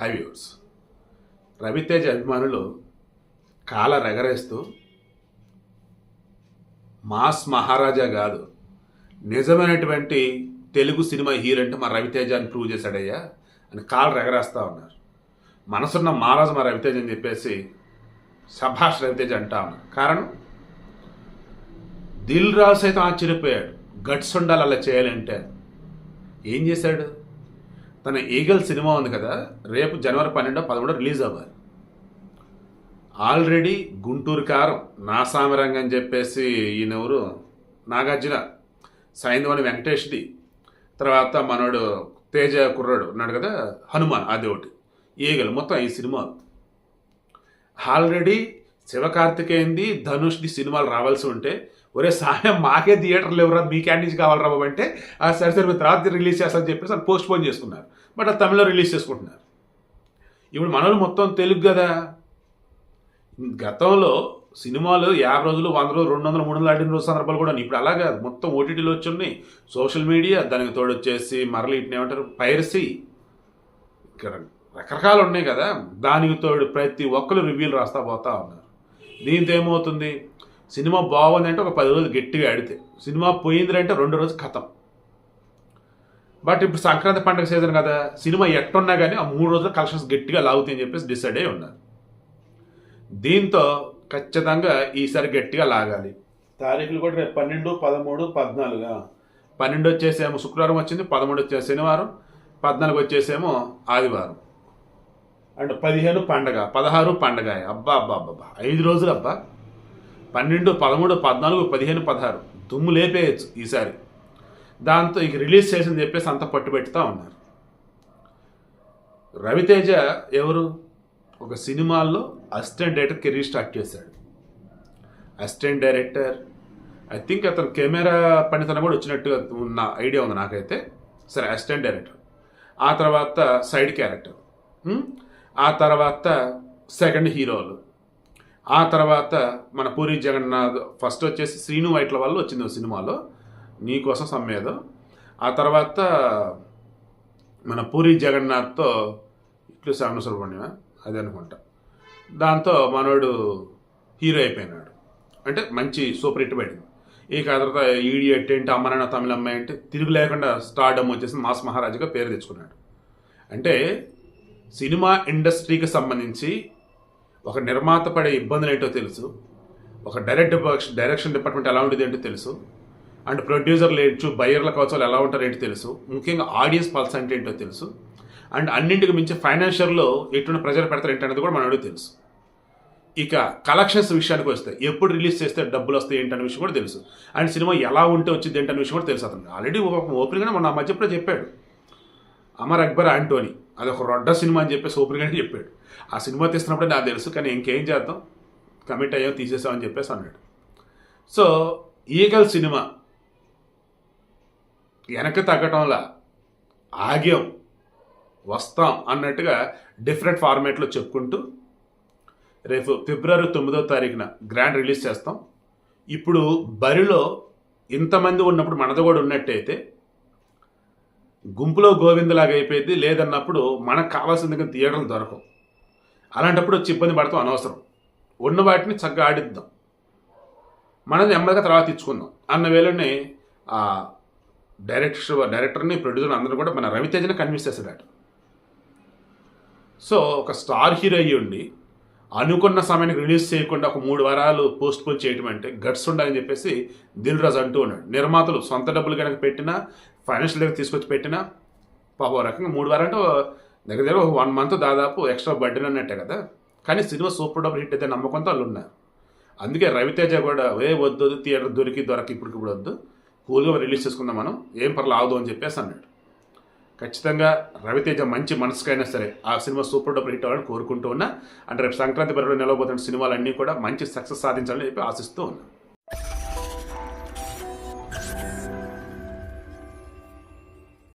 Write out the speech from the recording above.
High viewers Raviteja అభిమానులు కాల రెగరేస్తూ mass మహారాజా కాదు నిజమైనటువంటి తెలుగు సినిమా హీరో అంటే మా రవితేజ అని ప్రూవ్ చేశాడయ్యా అని కాలు రెగరేస్తూ ఉన్నారు. మనసున్న మహారాజు మా రవితేజ అని చెప్పేసి సభాష్ రవితేజ అంటా ఉన్నారు. కారణం? దిల్ రాజు సైతం ఆశ్చర్యపోయాడు. గట్స్ ఉండాలి అలా చేయాలంటే. ఏం చేశాడు? తన ఈగల్ సినిమా ఉంది కదా రేపు జనవరి పన్నెండో పదమూడో రిలీజ్ అవ్వాలి. ఆల్రెడీ గుంటూరు కారం నా సామరంగం అని చెప్పేసి ఈయనెవరు నాగార్జున సైంధవని వెంకటేష్ది. తర్వాత మనోడు తేజ కుర్రాడు ఉన్నాడు కదా హనుమాన్ అది ఒకటి. ఈగలు మొత్తం ఈ సినిమా. ఆల్రెడీ శివకార్తికేయంది ధనుష్ది సినిమాలు రావాల్సి ఉంటే ఒరే సాయం మాకే థియేటర్లు ఎవరా మీ క్యాండీస్ కావాలరా అంటే ఆ సరే సరే మీరు తర్వాత రిలీజ్ చేస్తారని చెప్పేసి అది పోస్ట్ పోన్ చేసుకున్నారు. బట్ అది తమిళలో రిలీజ్ చేసుకుంటున్నారు. ఇప్పుడు మనలు మొత్తం తెలుగు కదా. గతంలో సినిమాలు యాభై రోజులు వంద రోజులు రెండు వందలు మూడు వందలు ఆడిన రోజు సందర్భాలు కూడా ఇప్పుడు అలా కాదు మొత్తం ఓటీటీలో వచ్చి సోషల్ మీడియా దానికి తోడు వచ్చేసి మరలి ఇట్ని ఏమంటారు? పైరసీ ఇక్కడ రకరకాలు ఉన్నాయి కదా. దానికి తోడు ప్రతి ఒక్కరు రివ్యూలు రాస్తా పోతా ఉన్నారు. దీంతో ఏమవుతుంది? సినిమా బాగుంది అంటే ఒక పది రోజులు గట్టిగా ఆడితే. సినిమా పోయింది అంటే రెండు రోజులు కథం. బట్ ఇప్పుడు సంక్రాంతి పండుగ సీజన్ కదా సినిమా ఎట్టున్నా కానీ ఆ మూడు రోజులు కలెక్షన్స్ గట్టిగా లాగుతాయని చెప్పేసి డిసైడ్ అయి ఉన్నారు. దీంతో ఖచ్చితంగా ఈసారి గట్టిగా లాగాలి. తారీఖులు కూడా రేపు పన్నెండు పదమూడు పద్నాలుగు. పన్నెండు వచ్చేసేమో శుక్రవారం వచ్చింది పదమూడు వచ్చేసి శనివారం పద్నాలుగు వచ్చేసేమో ఆదివారం. అండ్ పదిహేను పండగ పదహారు పండగ అబ్బా అబ్బా అబ్బా ఐదు రోజులు అబ్బా. పన్నెండు పదమూడు పద్నాలుగు పదిహేను పదహారు. దుమ్ము లేపేయచ్చు ఈసారి. దాంతో ఇక రిలీజ్ చేసింది చెప్పేసి అంత పట్టుబెట్టుతూ ఉన్నారు. రవితేజ ఎవరు? ఒక సినిమాల్లో అసిస్టెంట్ డైరెక్టర్ కెరీర్ స్టార్ట్ చేశాడు. Assistant director. ఐ థింక్ అతను కెమెరా పనితనం కూడా వచ్చినట్టుగా ఉన్న ఐడియా ఉంది నాకైతే. సరే అసిస్టెంట్ డైరెక్టర్. ఆ తర్వాత సైడ్ క్యారెక్టర్. ఆ తర్వాత సెకండ్ హీరోలు ఆ తర్వాత మన పూరి జగన్నాథ్ ఫస్ట్ వచ్చేసి శ్రీను వైట్ల వల్ల వచ్చింది సినిమాలో. నీకోసం సమ్మేదం ఆ తర్వాత మన పూరి జగన్నాథ్తో ఇట్లు శ్రావణ సుబ్రహ్మణ్యం అది అనుకుంటా. దాంతో మనోడు హీరో అయిపోయినాడు. అంటే మంచి సూపర్ హిట్ పడింది ఇక ఆ తర్వాత ఈడియట్ ఏంటి అమ్మనాన్న తమిళమ్మ ఏంటి అంటే తిరుగు లేకుండా స్టార్డమ్ వచ్చేసి మాస్ మహారాజుగా పేరు తెచ్చుకున్నాడు. అంటే సినిమా ఇండస్ట్రీకి సంబంధించి ఒక నిర్మాత పడే ఇబ్బందులు ఏంటో తెలుసు. ఒక డైరెక్ట్ డైరెక్షన్ డిపార్ట్మెంట్ ఎలా ఉండేది ఏంటో తెలుసు. అండ్ ప్రొడ్యూసర్లు ఏంటో బయ్యర్ల కోసం ఎలా ఉంటారు ఏంటో తెలుసు. ముఖ్యంగా ఆడియన్స్ పల్స్ అంటే ఏంటో తెలుసు. అండ్ అన్నింటికి మించి ఫైనాన్షియల్లో ఎటువంటి ప్రెజర్ పెడతారు ఏంటనేది కూడా మనకు తెలుసు. ఇక కలెక్షన్స్ విషయానికి వస్తే ఎప్పుడు రిలీజ్ చేస్తే డబ్బులు వస్తాయి ఏంటనే విషయం కూడా తెలుసు. అండ్ సినిమా ఎలా ఉంటే వచ్చింది ఏంటనే విషయం కూడా తెలుసు అతను ఆల్రెడీ ఓపెన్గానే మొన్న ఆ మధ్య కూడా చెప్పాడు. అమర్ అక్బర్ ఆంటోనీ. అది ఒక రొడ్డ సినిమా అని చెప్పేసి ఓపెనింగ్గానే చెప్పాడు. ఆ సినిమా తీస్తున్నప్పుడే నాకు తెలుసు కానీ ఇంకేం చేద్దాం? కమిట్ అయ్యాం తీసేసామని చెప్పేసి అన్నాడు. సో ఈగల్ సినిమా వెనక తగ్గటంలా ఆగ్యం వస్తాం అన్నట్టుగా డిఫరెంట్ ఫార్మేట్లో చెప్పుకుంటూ రేపు ఫిబ్రవరి తొమ్మిదో తారీఖున గ్రాండ్ రిలీజ్ చేస్తాం. ఇప్పుడు బరిలో ఇంతమంది ఉన్నప్పుడు మనది కూడా ఉన్నట్టయితే గుంపులో గోవిందలాగా అయిపోయింది. లేదన్నప్పుడు మనకు కావాల్సింది థియేటర్లు దొరకవు. అలాంటప్పుడు వచ్చి ఇబ్బంది పడతాం అనవసరం. ఉన్న వాటిని చక్కగా ఆడిద్దాం. మనం నెమ్మదిగా తర్వాత ఇచ్చుకుందాం అన్న వేళనే ఆ డైరెక్టర్ డైరెక్టర్ని ప్రొడ్యూసర్ అందరూ కూడా మన రవితేజని కన్విన్స్ చేశాడట సో ఒక స్టార్ హీరో అయ్యి ఉండి అనుకున్న సమయానికి రిలీజ్ చేయకుండా ఒక మూడు వారాలు పోస్ట్ పోన్ చేయటం అంటే గట్స్ ఉండాలని చెప్పేసి దిల్ రాజు అంటూ ఉన్నాడు. నిర్మాతలు సొంత డబ్బులు కనుక పెట్టినా ఫైనాన్షియల్ దగ్గర తీసుకొచ్చి పెట్టినా పాప రకంగా మూడు వారంటే దగ్గర దగ్గర వన్ మంత్ దాదాపు ఎక్స్ట్రా బడ్డీని అన్నట్టే కదా. కానీ సినిమా సూపర్ డబ్బులు హిట్ అయితే నమ్మకంతో వాళ్ళు ఉన్నారు అందుకే రవితేజ కూడా ఏ వద్దు థియేటర్ దొరికి దొరకి ఇప్పుడు ఇప్పుడు వద్దు. కూల్గా రిలీజ్ చేసుకుందాం మనం ఏం పర్లేదు ఆగదు అని చెప్పేసి అన్నాడు. ఖచ్చితంగా రవితేజ మంచి మనసుకైనా సరే ఆ సినిమా సూపర్ డబ్బులు హిట్ అవ్వాలని కోరుకుంటూ ఉన్నా. అంటే రేపు సంక్రాంతి బరిలో నిలవబోతున్న సినిమాలన్నీ కూడా మంచి సక్సెస్ సాధించాలని చెప్పి ఆశిస్తూ ఉన్నా.